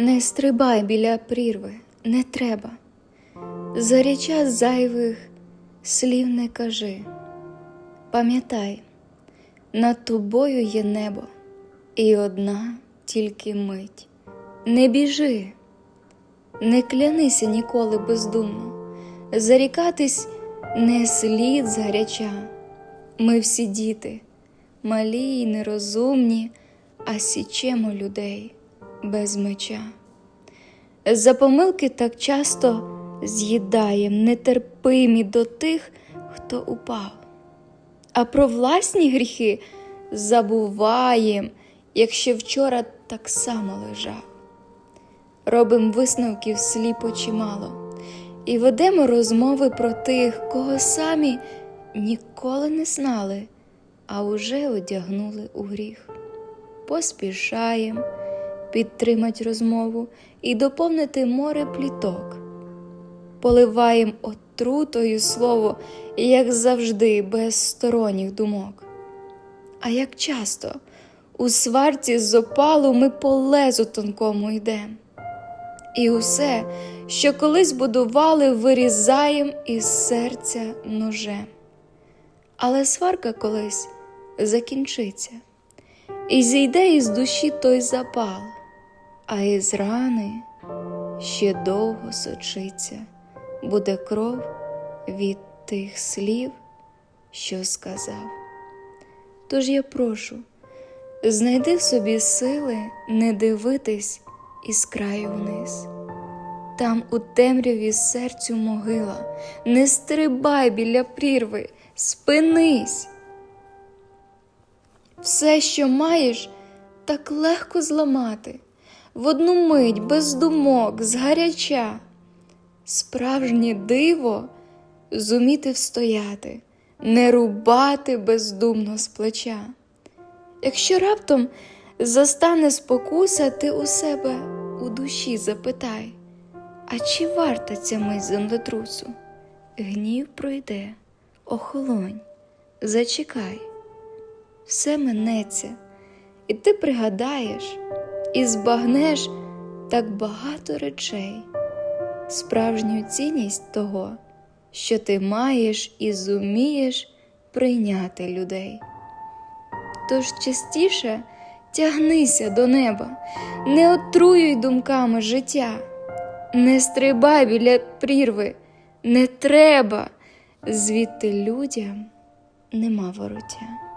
Не стрибай біля прірви, не треба. Заряча зайвих слів не кажи. Пам'ятай, над тобою є небо, і одна тільки мить. Не біжи, не клянися ніколи бездумно, зарікатись не слід згаряча. Ми всі діти, малі й нерозумні, а січемо людей без меча. За помилки так часто з'їдаєм нетерпимі до тих, хто упав. А про власні гріхи забуваєм, як ще вчора так само лежав. Робим висновків сліпо чимало і ведемо розмови про тих, кого самі ніколи не знали, а уже одягнули у гріх. Поспішаєм підтримать розмову і доповнити море пліток. Поливаєм отрутою слово, як завжди, без сторонніх думок. А як часто у сварці з опалу ми по лезу тонкому йдем. І усе, що колись будували, вирізаєм із серця ножем. Але сварка колись закінчиться, і зійде із душі той запал, а із рани ще довго сочиться, буде кров від тих слів, що сказав. Тож я прошу, знайди в собі сили не дивитись із краю вниз. Там у темряві серцю могила, не стрибай біля прірви, спинись. Все, що маєш, так легко зламати, в одну мить без думок, згаряча. Справжнє диво зуміти встояти, не рубати бездумно з плеча. Якщо раптом застане спокуса, ти у себе у душі запитай, а чи варта ця мить землетрусу? Гнів пройде, охолонь, зачекай, все минеться, і ти пригадаєш і збагнеш так багато речей, справжню цінність того, що ти маєш і зумієш прийняти людей. Тож частіше тягнися до неба, не отруюй думками життя, не стрибай біля прірви, не треба, звідти людям нема вороття.